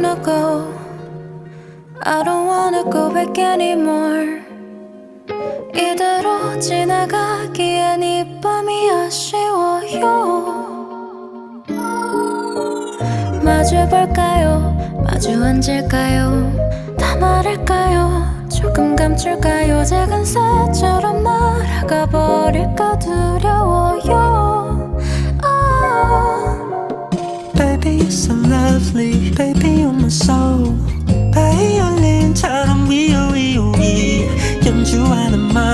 wanna go. I don't wanna go back anymore. 이대로 지나가기엔 이 밤이 아쉬워요. 마주 볼까요? 마주 앉을까요? 다 말할까요? 조금 감출까요? 작은 새처럼 날아가 버릴까 두려워요. so lovely, baby, you're my soul. 바이올린 처럼 위요 위요 위 연주하는 말